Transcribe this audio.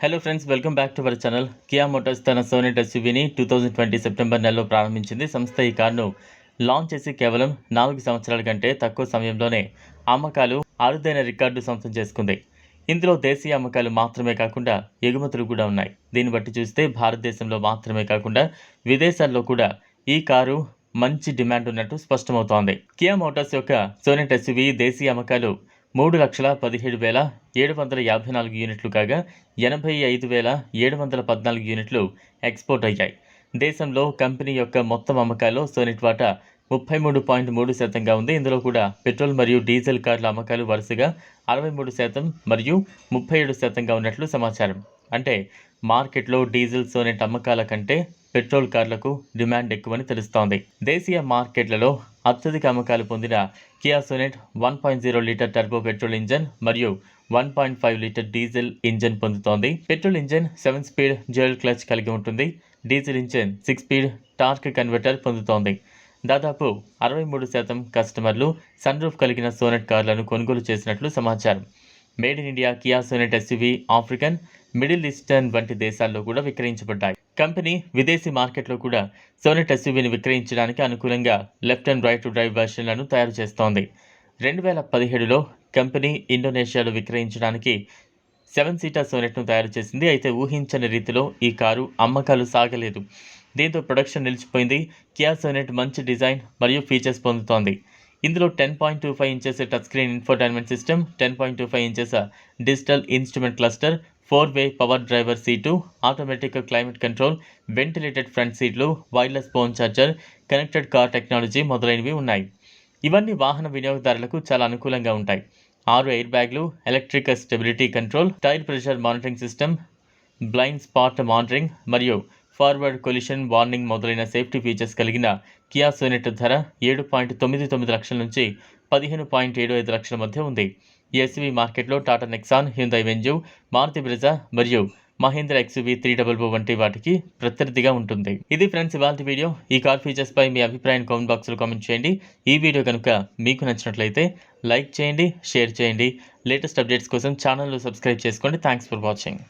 Hello friends welcome back to our channel Kia Motors తన Sonet ఎస్యూవీని two thousand twenty September నెలలో ప్రారంభించింది. సంస్థ ఈ కారును లాంచ్ చేసి కేవలం నాలుగు సంవత్సరాల కంటే తక్కువ సమయంలోనే అమ్మకాలు అరుదైన రికార్డు సొంతం చేసుకుంది. ఇందులో దేశీయ అమ్మకాలు మాత్రమే కాకుండా ఎగుమతులు కూడా ఉన్నాయి. దీన్ని బట్టి చూస్తే భారతదేశంలో మాత్రమే కాకుండా విదేశాల్లో కూడా ఈ కారు మంచి డిమాండ్ ఉన్నట్టు స్పష్టమవుతోంది. కియా మోటార్స్ యొక్క సోనెట్ ఎస్యూవీ దేశీయ అమ్మకాలు మూడు లక్షల పదిహేడు వేల ఏడు వందల యాభై నాలుగు యూనిట్లు కాగా ఎనభై ఐదు వేల ఏడు వందల పద్నాలుగు యూనిట్లు ఎక్స్పోర్ట్ అయ్యాయి. దేశంలో కంపెనీ యొక్క మొత్తం అమ్మకాల్లో సోనిట్ వాటా ముప్పై మూడు పాయింట్ మూడు శాతంగా ఉంది. ఇందులో కూడా పెట్రోల్ మరియు డీజిల్ కార్ల అమ్మకాలు వరుసగా అరవై మూడు శాతం మరియు ముప్పై ఏడు శాతంగా ఉన్నట్లు సమాచారం. అంటే మార్కెట్లో డీజిల్ సోనెట్ అమ్మకాల కంటే పెట్రోల్ కార్లకు డిమాండ్ ఎక్కువని తెలుస్తోంది. దేశీయ మార్కెట్లలో అత్యధిక అమ్మకాలు పొందిన Kia Sonet one point zero litre turbo petrol engine మరియు one point five litre diesel engine పొందుతోంది. Petrol engine seven speed dual clutch కలిగి ఉంటుంది. Diesel engine six speed torque converter పొందుతోంది. దాదాపు అరవై మూడు శాతం కస్టమర్లు సన్ రూఫ్ కలిగిన సోనెట్ కార్లను కొనుగోలు చేసినట్లు సమాచారం. Made in India Kia Sonet SUV African Middle Eastern వంటి దేశాల్లో కూడా విక్రయించబడ్డాయి. కంపెనీ విదేశీ మార్కెట్లో కూడా సోనెట్ ఎస్యూవీని విక్రయించడానికి అనుకూలంగా left and right to drive వెర్షన్లను తయారు చేస్తోంది. రెండు వేల పదిహేడులో కంపెనీ ఇండోనేషియాలో విక్రయించడానికి సెవెన్ సీటర్ సోనెట్ను తయారు చేసింది. అయితే ఊహించని రీతిలో ఈ కారు అమ్మకాలు సాగలేదు. దీంతో ప్రొడక్షన్ నిలిచిపోయింది. కియా సోనెట్ మంచి డిజైన్ మరియు ఫీచర్స్ పొందుతోంది. ఇందులో ten point two five inches touch screen infotainment system ten point two five inches digital instrument cluster four way power driver seat automatic climate control ventilated front సీట్లు wireless phone charger connected car technology మొదలైనవి ఉన్నాయి. ఇవన్నీ వాహన వినియోగదారులకు చాలా అనుకూలంగా ఉంటాయి. ఆరు ఎయిర్ బ్యాగ్లు electric stability control tyre pressure monitoring system blind spot monitoring మరియు ఫార్వర్డ్ కొలిషన్ వార్నింగ్ మొదలైన సేఫ్టీ ఫీచర్స్ కలిగిన కియా సోనెట్ ధర ఏడు పాయింట్ తొమ్మిది తొమ్మిది లక్షల నుంచి పదిహేను పాయింట్ ఏడు ఐదు లక్షల మధ్య ఉంది. ఎస్వి మార్కెట్లో Tata Nexon Hyundai Venue Maruti Brezza మరియు మహేంద్ర ఎక్స్వి త్రీ డబల్ బో వంటి వాటికి ప్రత్యర్థిగా ఉంటుంది. ఇది ఫ్రెండ్స్ ఇవాళ వీడియో. ఈ కార్ ఫీచర్స్ పై మీ అభిప్రాయం కామెంట్ బాక్స్లో కామెంట్ చేయండి. ఈ వీడియో కనుక మీకు నచ్చినట్లయితే లైక్ చేయండి షేర్ చేయండి. లేటెస్ట్ అప్డేట్స్ కోసం ఛానల్ను సబ్స్క్రైబ్ చేసుకోండి. Thanks for watching.